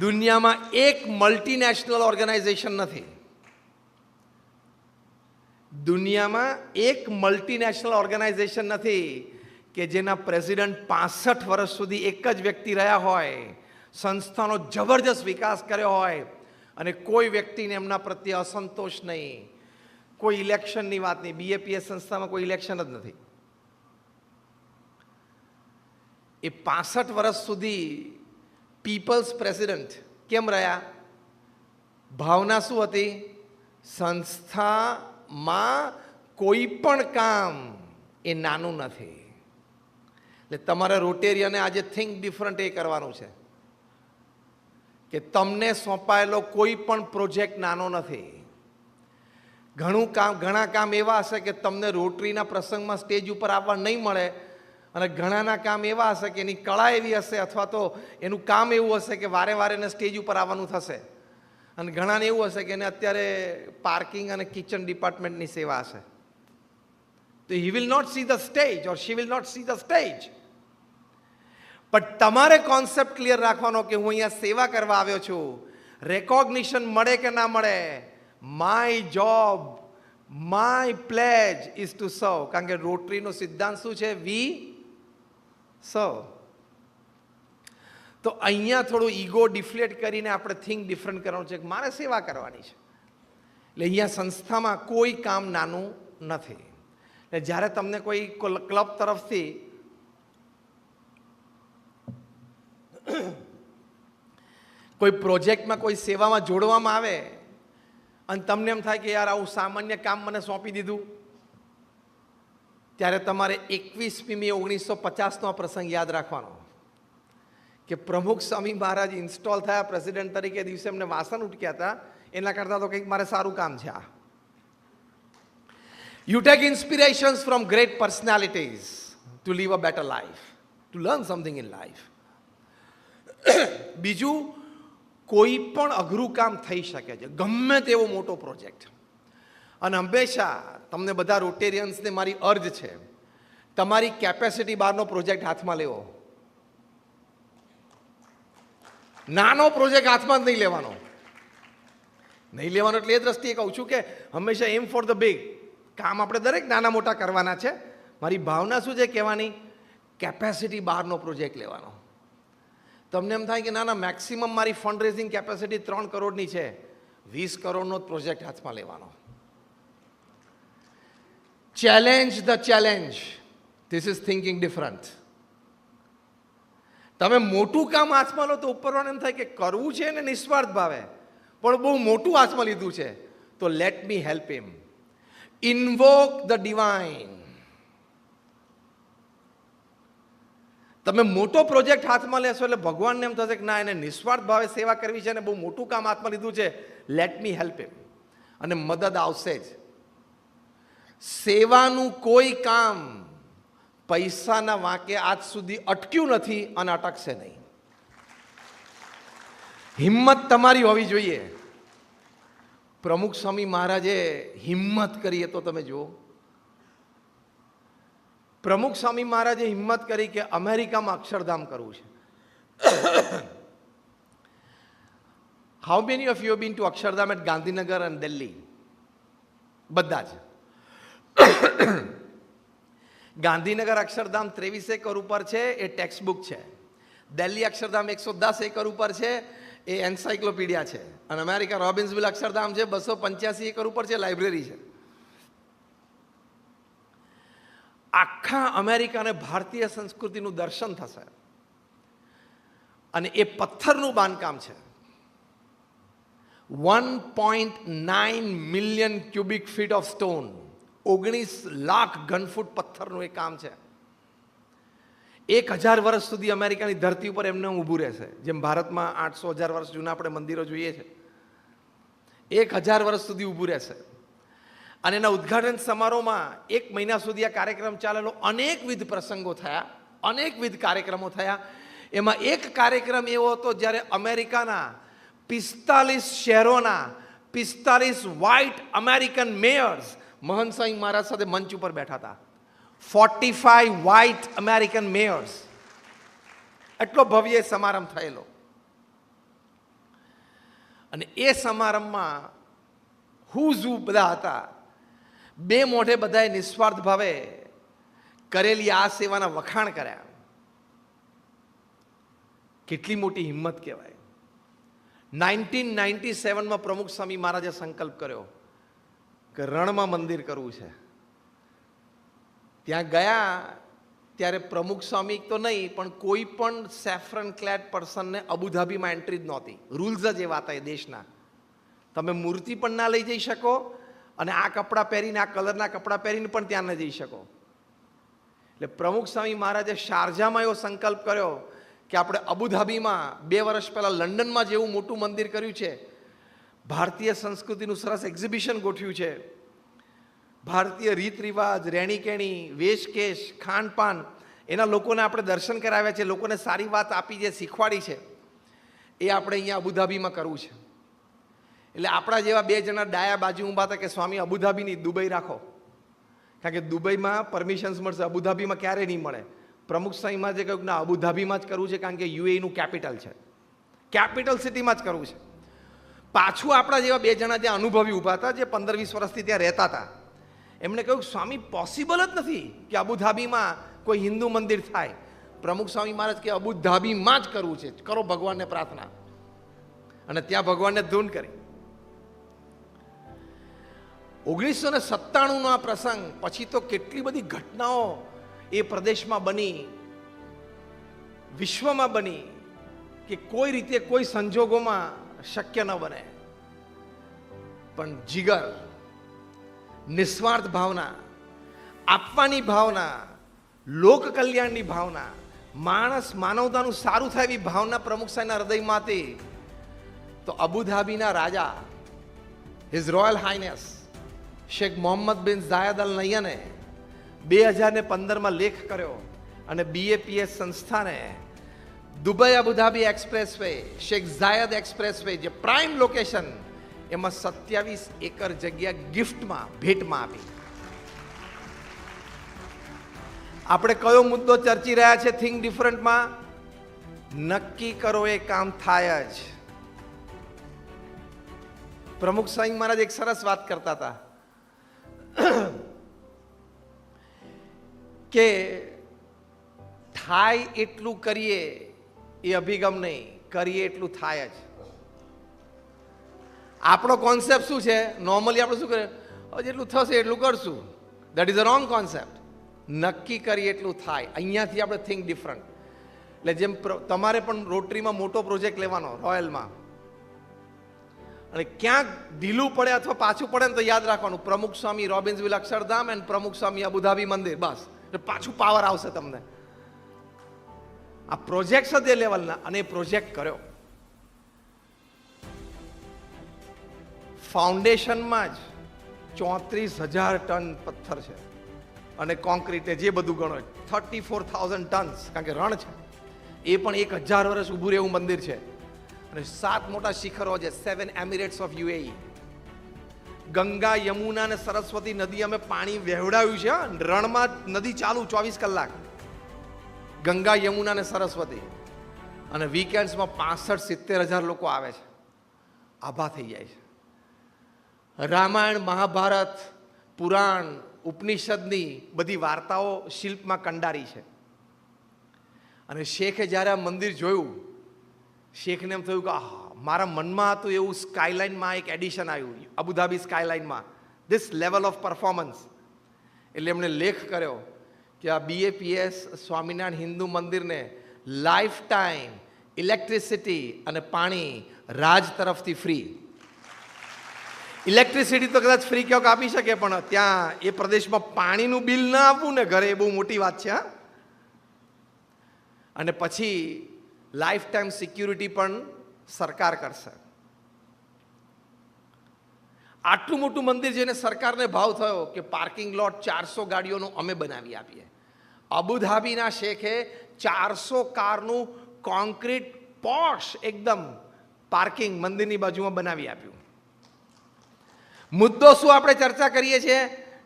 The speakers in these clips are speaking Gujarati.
દુનિયામાં એક મલ્ટીનેશનલ ઓર્ગેનાઇઝેશન નથી. દુનિયામાં એક મલ્ટીનેશનલ ઓર્ગેનાઇઝેશન નથી કે જેના પ્રેસિડન્ટ પાસઠ વર્ષ સુધી એક જ વ્યક્તિ રહ્યા હોય, સંસ્થાનો જબરજસ્ત વિકાસ કર્યો હોય અને કોઈ વ્યક્તિને એમના પ્રત્યે અસંતોષ નહીં. કોઈ ઇલેક્શનની વાત નહીં. બીએપીએસ સંસ્થામાં કોઈ ઇલેક્શન જ નથી. એ પાસઠ વર્ષ સુધી પીપલ્સ પ્રેસિડન્ટ કેમ રહ્યા? ભાવના શું હતી? સંસ્થામાં કોઈ પણ કામ એ નાનું નથી. એટલે તમારે રોટેરિયને આજે થિંક ડિફરન્ટ એ કરવાનું છે. કે તમને સોંપાયેલો કોઈ પણ પ્રોજેક્ટ નાનો નથી. ઘણું કામ, ઘણા કામ એવા હશે કે તમને રોટરીના પ્રસંગમાં સ્ટેજ ઉપર આવવા નહીં મળે. અને ઘણાના કામ એવા હશે કે એની કળા એવી હશે અથવા તો એનું કામ એવું હશે કે વારે વારે એને સ્ટેજ ઉપર આવવાનું થશે. અને ઘણાને એવું હશે કે એને અત્યારે પાર્કિંગ અને કિચન ડિપાર્ટમેન્ટની સેવા હશે. તો he will not see the stage or she will not see the stage પણ તમારે કોન્સેપ્ટ ક્લિયર રાખવાનો કે હું અહીંયા સેવા કરવા આવ્યો છું. રેકોગ્નિશન મળે કે ના મળે? My job my pledge is to serve કારણ કે રોટરીનો સિદ્ધાંત શું છે? વી સર્વ તો અહીંયા થોડું ઈગો ડિફ્લેટ કરીને આપણે થિંક ડિફરન્ટ કરવાનું છે કે મારે સેવા કરવાની છે. એટલે અહીંયા સંસ્થામાં કોઈ કામ નાનું નથી. એટલે જ્યારે તમને કોઈ ક્લબ તરફથી કોઈ પ્રોજેક્ટમાં કોઈ સેવામાં જોડવામાં આવે અને તમને એમ થાય કે યાર આવું સામાન્ય કામ મને સોંપી દીધું. ત્યારે તમારે એકવીસમી મે ઓગણીસો પચાસનો પ્રસંગ યાદ રાખવાનો. કે પ્રમુખ સ્વામી મહારાજ ઇન્સ્ટોલ થયા પ્રેસિડેન્ટ તરીકે દિવસે એમને વાસણ ઉટક્યા હતા. એના કરતાં તો કંઈક મારે સારું કામ છે આ. You take inspirations from great personalities to live a better life to learn something in life બીજું, કોઈ પણ અઘરું કામ થઈ શકે છે. ગમે તેવો મોટો પ્રોજેક્ટ અને હંમેશા તમને બધા રોટેરિયન્સને મારી અર્જ છે. તમારી કેપેસિટી બહારનો પ્રોજેક્ટ હાથમાં લેવો. નાનો પ્રોજેક્ટ હાથમાં જ નહીં લેવાનો. નહીં લેવાનો એટલે એ દ્રષ્ટિએ કહું છું કે હંમેશા એમ ફોર ધ બિગ કામ આપણે દરેક નાના મોટા કરવાના છે. મારી ભાવના શું છે કહેવાની? કેપેસિટી બહારનો પ્રોજેક્ટ લેવાનો. તમને એમ થાય કે ના ના મેક્સિમમ મારી ફંડ રેઝિંગ કેપેસિટી ત્રણ કરોડની છે. વીસ કરોડનો જ પ્રોજેક્ટ હાથમાં લેવાનો. Challenge the challenge this is thinking different તમે મોટું કામ હાથમાં લો તો ઉપરવાને એમ થાય કે કરવું છે ને નિસ્વાર્થ ભાવે. પણ બહુ મોટું હાથમાં લીધું છે, તો let me help him invoke the divine તમે મોટો પ્રોજેક્ટ હાથમાં લેશો એટલે ભગવાનને એમ થશે કે ના, એને નિસ્વાર્થ ભાવે સેવા કરવી છે અને બહુ મોટું કામ હાથમાં લીધું છે લેટ મી હેલ્પ હિમ અને મદદ આવશે જ. સેવાનું કોઈ કામ પૈસાના વાંકે આજ સુધી અટક્યું નથી અને અટકશે નહીં. હિંમત તમારી હોવી જોઈએ. પ્રમુખ સ્વામી મહારાજે હિંમત કરીએ તો તમે જુઓ. પ્રમુખ સ્વામી મહારાજે હિંમત કરી કે અમેરિકામાં અક્ષરધામ કરવું છે. How many of you been to Akshardham at Gandhinagar અને દિલ્હી બધા જ. ગાંધીનગર અક્ષરધામ ત્રેવીસ એકર ઉપર છે, એ ટેક્સ્ટ બુક છે. દિલ્હી અક્ષરધામ એકસો દસ એકર ઉપર છે, એ એન્સાઇક્લોપીડિયા છે. અને અમેરિકા રોબિન્સવિલ અક્ષરધામ છે, બસો પંચ્યાસી એકર ઉપર છે લાઇબ્રેરી છે. આખા અમેરિકા અને ભારતીય સંસ્કૃતિનું દર્શન થશે. અને એ પથ્થરનું બાંધકામ છે. One point nine million cubic feet of stone ઓગણીસ લાખ ઘનફૂટ પથ્થરનું એ કામ છે. એક હજાર વર્ષ સુધી અમેરિકાની ધરતી ઉપર એમને ઊભું રહેશે જેમ ભારતમાં આઠસો હજાર વર્ષ જૂના આપણે મંદિરો જોઈએ છે. એક હજાર વર્ષ સુધી ઊભું રહેશે અને એના ઉદ્ઘાટન સમારોહમાં એક મહિના સુધી આ કાર્યક્રમ ચાલેલો. અનેકવિધ પ્રસંગો થયા, અનેકવિધ કાર્યક્રમો થયા. એમાં એક કાર્યક્રમ એવો હતો જ્યારે અમેરિકાના પિસ્તાલીસ શહેરોના પિસ્તાલીસ વ્હાઇટ અમેરિકન મેયર્સ મહન સાંઈ મહારાજ સાથે મંચ ઉપર બેઠા હતા. Forty five white American mayors એટલો ભવ્ય સમારંભ થયેલો. અને એ સમારંભમાં હુઝુ બધા હતા. બે મોઢે બધાએ નિસ્વાર્થ ભાવે કરેલી આ સેવાના વખાણ કર્યા. કેટલી મોટી હિંમત કહેવાય. નાઇન્ટીન નાઇન્ટી સેવનમાં પ્રમુખ સ્વામી મહારાજે સંકલ્પ કર્યો. કે રણમાં મંદિર કરવું છે. ત્યાં ગયા ત્યારે પ્રમુખ સ્વામી તો નહીં, પણ કોઈ પણ સેફરન ક્લેટ પર્સનને અબુધાબીમાં એન્ટ્રી જ નહોતી. રૂલ્સ જ એવા હતા એ દેશના. તમે મૂર્તિ પણ ના લઈ જઈ શકો અને આ કપડાં પહેરીને, આ કલરના કપડાં પહેરીને પણ ત્યાં ન જઈ શકો. એટલે પ્રમુખ સ્વામી મહારાજે શારજામાં એવો સંકલ્પ કર્યો કે આપણે અબુધાબીમાં બે વર્ષ પહેલાં લંડનમાં જેવું મોટું મંદિર કર્યું છે ભારતીય સંસ્કૃતિનું સરસ એક્ઝિબિશન ગોઠવ્યું છે. ભારતીય રીત રિવાજ રહેણીકેણી વેશકેશ, ખાનપાન, એના લોકોને આપણે દર્શન કરાવ્યા છે, લોકોને સારી વાત આપી જે શીખવાડી છે, એ આપણે અહીંયા અબુધાબીમાં કરવું છે. એટલે આપણા જેવા બે જણા ડાયા બાજુ ઊભા હતા કે, સ્વામી, અબુધાબીની દુબઈ રાખો. કારણ કે દુબઈમાં પરમિશન્સ મળશે, અબુધાબીમાં ક્યારે નહીં મળે. પ્રમુખ સ્વામીમાં જે કહ્યું ના, અબુધાબીમાં જ કરવું છે, કારણ કે યુએઈનું કેપિટલ છે. કેપિટલ સિટીમાં જ કરવું છે. પાછું આપણા જેવા બે જણા ત્યાં અનુભવી ઊભા હતા, જે પંદર વીસ વર્ષથી ત્યાં રહેતા હતા. એમણે કહ્યું, સ્વામી પોસિબલ જ નથી કે અબુધાબીમાં કોઈ હિન્દુ મંદિર થાય. પ્રમુખ સ્વામી મહારાજ કે, અબુધાબીમાં જ કરવું છે, કરો ભગવાનને પ્રાર્થના. અને ત્યાં ભગવાનને ધૂન કરી. ઓગણીસો ને સત્તાણુંનો આ પ્રસંગ, પછી તો કેટલી બધી ઘટનાઓ એ પ્રદેશમાં બની, વિશ્વમાં બની, કે કોઈ રીતે કોઈ સંજોગોમાં શક્ય ન બને. પણ જીગર, નિસ્વાર્થ ભાવના, આપવાની ભાવના, લોક કલ્યાણની ભાવના, માણસ માનવતાનું સારું થાય એવી ભાવના પ્રમુખ સાહેબના હૃદયમાંથી, તો અબુધાબીના રાજા his royal highness Sheikh Mohammed bin Zayed Al નૈયને બે હજાર ને પંદરમાં લેખ કર્યો અને બીએપીએસ સંસ્થાને Dubai Abu Dhabi express way Sheikh Zayed express way જે પ્રાઇમ લોકેશન, એમાં સત્યાવીસ એકર જગ્યા ગિફ્ટમાં, ભેટમાં આપી. આપણે કયો મુદ્દો ચર્ચી રહ્યા છે થિંક ડિફરન્ટમાં? નક્કી કરો એ કામ થાય જ. પ્રમુખ સ્વામી મહારાજ એક સરસ વાત કરતા હતા. કે થાય એટલું કરીએ એ અભિગમ નહીં. કરીએ એટલું થાય જ. આપણો કોન્સેપ્ટ શું છે? નોર્મલી આપણે શું કરીએ? જેટલું થશે એટલું કરશું. That is a wrong concept નક્કી કરીએ એટલું થાય. અહીંયાથી આપણે થિંક ડિફરન્ટ એટલે જેમ તમારે પણ રોટરીમાં મોટો પ્રોજેક્ટ લેવાનો, રોયલમાં. અને ક્યાંક ઢીલું પડે અથવા પાછું પડે ને તો યાદ રાખવાનું. પ્રમુખ સ્વામી રોબિન્સવિલ અક્ષરધામ એન્ડ પ્રમુખ સ્વામી અબુધાબી મંદિર. બસ. એટલે પાછું પાવર આવશે તમને. આ પ્રોજેક્ટ છે તે લેવલના અને પ્રોજેક્ટ કર્યો. ફાઉન્ડેશનમાં જ ચોત્રીસ હજાર ટન પથ્થર છે. અને કોન્ક્રીટે જે બધું ગણો થર્ટી ફોર થાઉઝન્ડ ટન્સ, કારણ કે રણ છે. એ પણ એક હજાર વર્ષ ઊભું રહેવું મંદિર છે. અને સાત મોટા શિખરો છે, seven Emirates of UAE. Ganga, Yamuna અને સરસ્વતી નદી અમે પાણી વહેવડાવ્યું છે. રણમાં નદી ચાલુ ચોવીસ કલાક. ગંગા યમુના અને સરસ્વતી. અને વીકેન્ડ્સમાં પાસઠ સિત્તેર હજાર લોકો આવે છે. આભા થઈ જાય છે. રામાયણ, મહાભારત, પુરાણ, ઉપનિષદની બધી વાર્તાઓ શિલ્પમાં કંડારી છે. અને શેખે જ્યારે આ મંદિર જોયું, શેખને એમ થયું કે, આહા, મારા મનમાં હતું એવું સ્કાયલાઇનમાં એક એડિશન આવ્યું. અબુધાબી સ્કાયલાઇનમાં ધીસ લેવલ ઓફ પરફોર્મન્સ એટલે એમણે લેખ કર્યો. કે આ બીએપીએસ સ્વામિનારાયણ હિન્દુ મંદિરને લાઈફ ટાઈમ ઇલેક્ટ્રિસિટી અને પાણી રાજ તરફથી ફ્રી ઇલેક્ટ્રિસિટી તો કદાચ ફ્રી ક્યાંક આપી શકે, પણ ત્યાં એ પ્રદેશમાં પાણીનું બિલ ના આપવું ને ઘરે એ બહુ મોટી વાત છે અને પછી લાઈફ ટાઈમ સિક્યુરિટી પણ સરકાર કરશે. આટલું મોટું મંદિર જેને સરકારને ભાવ થયો કે પાર્કિંગ લોટ ચારસો ગાડીઓનું અમે બનાવી આપીએ. અબુધાબીના શેખે ચારસો કારનું કોન્ક્રીટ પોશ એકદમ પાર્કિંગ મંદિરની બાજુમાં બનાવી આપ્યું. મુદ્દો શું આપણે ચર્ચા કરીએ છીએ?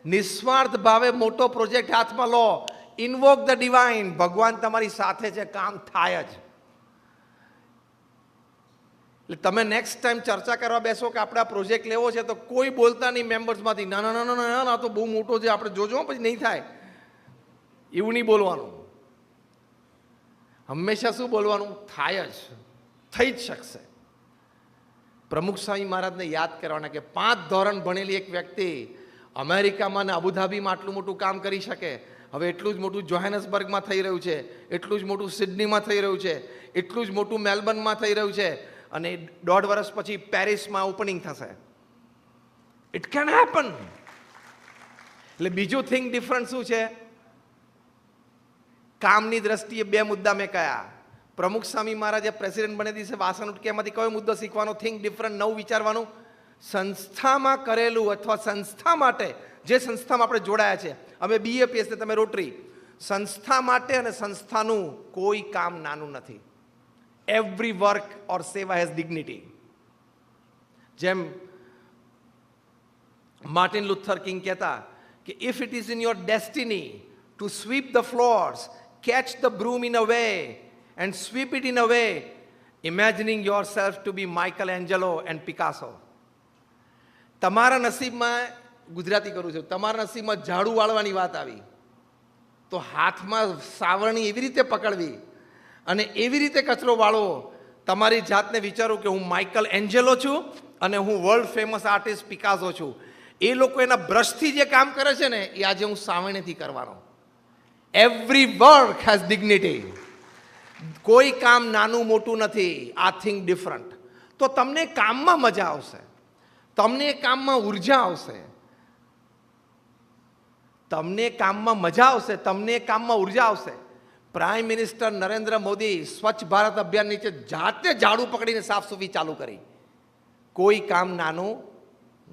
નિસ્વાર્થ ભાવે મોટો પ્રોજેક્ટ હાથમાં લો. ઇન્વોક ધ ડિવાઇન ભગવાન તમારી સાથે છે, કામ થાય જ. એટલે તમે નેક્સ્ટ ટાઈમ ચર્ચા કરવા બેસો કે આપણે આ પ્રોજેક્ટ લેવો છે, તો કોઈ બોલતા નહીં મેમ્બર્સમાંથી ના ના ના ના ના તો બહુ મોટો છે, આપણે જોજો પછી નહીં થાય. એવું નહીં બોલવાનું. હંમેશા શું બોલવાનું? થાય જ. થઈ જ શકશે. પ્રમુખ સ્વામી મહારાજને યાદ કરવાના કે પાંચ ધોરણ ભણેલી એક વ્યક્તિ અમેરિકામાં ને અબુધાબીમાં આટલું મોટું કામ કરી શકે. હવે એટલું જ મોટું જોહેનસબર્ગમાં થઈ રહ્યું છે, એટલું જ મોટું સિડનીમાં થઈ રહ્યું છે, એટલું જ મોટું મેલબર્નમાં થઈ રહ્યું છે. અને દોઢ વર્ષ પછી પેરિસમાં ઓપનિંગ થશે. ઇટ કેન હેપન એટલે બીજું થિંગ ડિફરન્ટ શું છે? કામની દ્રષ્ટિએ બે મુદ્દા મેં કયા. પ્રમુખ સ્વામી મહારાજે પ્રેસિડેન્ટ બને દિવસે વાસણ ઉટકેમાંથી કયો મુદ્દો શીખવાનો? થિંક ડિફરન્ટ નવું વિચારવાનું. સંસ્થામાં કરેલું અથવા સંસ્થા માટે જે સંસ્થામાં આપણે જોડાયા છે. અમે બીએપીએસ ને તમે રોટરી સંસ્થા માટે અને સંસ્થાનું કોઈ કામ નાનું નથી. એવરી વર્ક ઓર સેવા હેઝ ડિગ્નિટી જેમ માર્ટિન લુથર કિંગ કહેતા કે if it is in your destiny to sweep the floors catch the broom in a way and sweep it in a way imagining yourself to be Michelangelo and Picasso તમારા નસીબમાં, ગુજરાતી કરું છું, તમારા નસીબમાં ઝાડુ વાળવાની વાત આવી. તો હાથમાં સાવરણી એવી રીતે પકડવી અને એવી રીતે કચરો વાળવો તમારી જાતને વિચારો કે હું માઇકલ એન્જેલો છું અને હું વર્લ્ડ ફેમસ આર્ટિસ્ટ પિકાસો છું. એ લોકો એના બ્રશથી જે કામ કરે છે ને, એ આજે હું સાવણીથી કરવાનો. એવરી વર્ક હેઝ ડિગ્નિટી કોઈ કામ નાનું મોટું નથી. આ થિંગ ડિફરન્ટ તો તમને કામમાં મજા આવશે. તમને કામમાં ઊર્જા આવશે. તમને કામમાં મજા આવશે. તમને કામમાં ઊર્જા આવશે. પ્રાઇમ મિનિસ્ટર નરેન્દ્ર મોદી સ્વચ્છ ભારત અભિયાન નીચે જાતે ઝાડુ પકડીને સાફસૂફી ચાલુ કરી. કોઈ કામ નાનું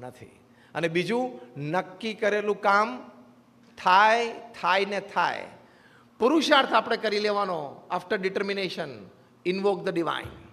નથી. અને બીજું, નક્કી કરેલું કામ થાય થાય ને થાય. પુરુષાર્થ આપણે કરી લેવાનો after determination invoke the divine